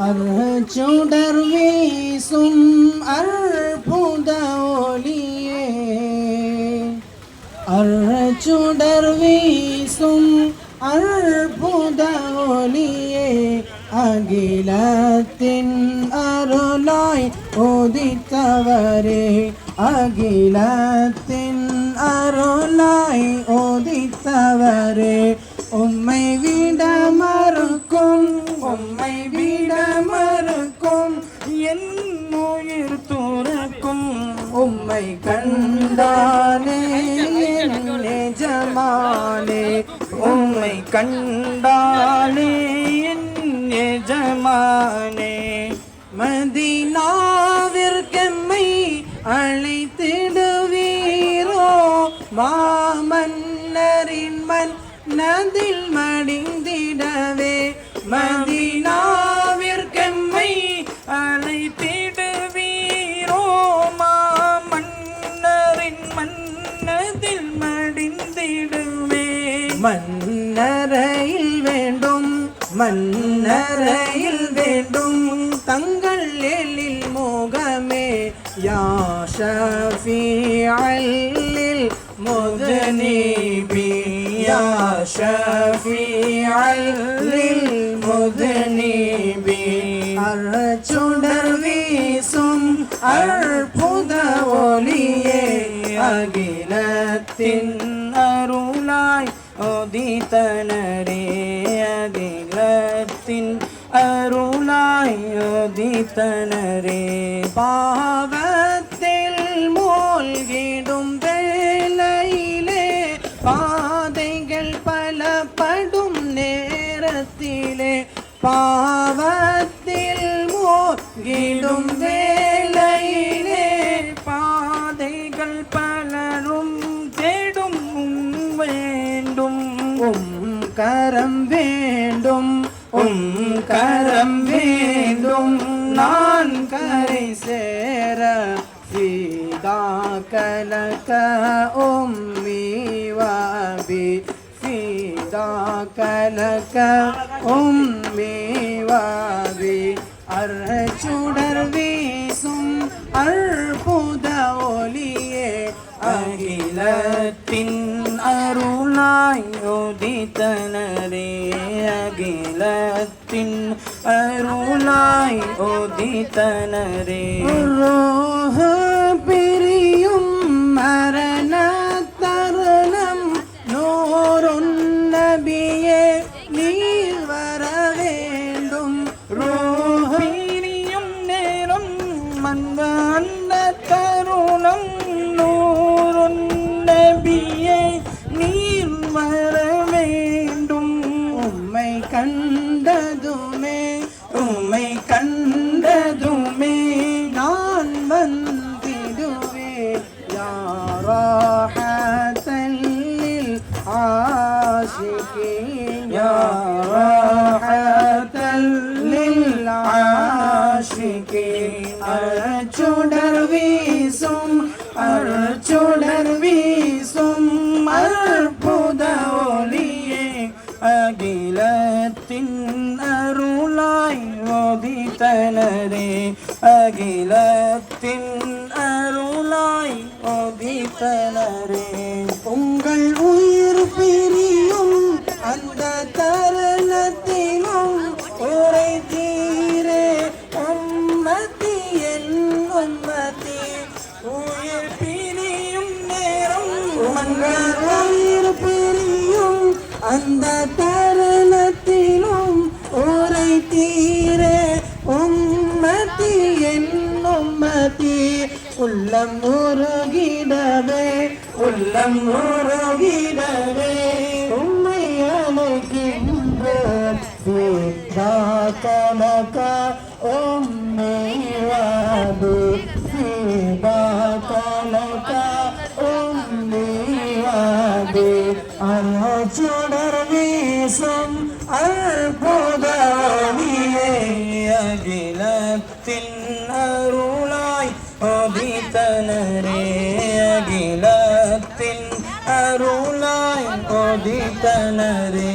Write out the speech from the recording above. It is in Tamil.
அருச்சுடர் வீசும் அற்புத ஒளியே அருச்சுடர் வீசும் அற்புத ஒளியே அகிலத்தின் அருளாய் ஓதித்தவரே. அகிலத்தின் அருளாய் ஓதித்தவரே. உம்மை கண்டாலே என் எஜமானே உம்மை கண்டாலே ஜமானே மதினாவிற்கெம்மை அழைத்திடுவீரோ மாமன்னரின் மன் நதில் மடிந்திடவே மதி மன்னரையில் வேண்டும் மன்னரையில் வேண்டும். தங்கள் எழில் மோகமே யா ஷஃபீஅல் முதுநீபி யா ஷஃபீஅல் முதுநீபி அறச்சுடர் வீசும் அற்புத ஒளியே அகிலத்தின் அருளாய் ஓதித்தனரே அருளாய் ஓதித்தனரே பாவத்தில் மூழ்கிடும் வேலையிலே பாதைகள் பலப்படும் நேரத்திலே. பாவத்தில் மூழ்கிடும் வே கரம் வேண்டும். உம் கரம் வேண்டும். நான் கரை சேர சீதா கலக உம்மி சீதா ஃபீதா கலக உம்மி அர்ச்சுடர் வீசும் அற்புத ஒலியே அகிலத்தின் அருளாய் ஓதித்தனரே அகிலத்தின் அருளாய் ஓதித்தனரே ஆஷிகின் யாராஹத்தல்லில் ஆஷிகின் அர்ச்சுடர் வீசும் அர்ச்சுடர் வீசும் அற்புத ஒளியே அகிலத்தின் அருளாய் ஓதித்தனரே அகிலத்தின் அருளாய் ஓதித்தனரே என் உயிர் பிரியும் நேரம் உயிர் பிரியும் அந்த தருணத்திலும் உரை தீர உம்மத்தி என் உள்ளம் உருகிடவே உள்ளம் உருகிடவே. உம்மை அழைக்கின்ற கலக அச்சுடர் வீசும் அற்புதமியே அகிலத்தின் அருளாய் ஒதித்தனரே அகிலத்தின் அருளாய் ஒதித்தனரே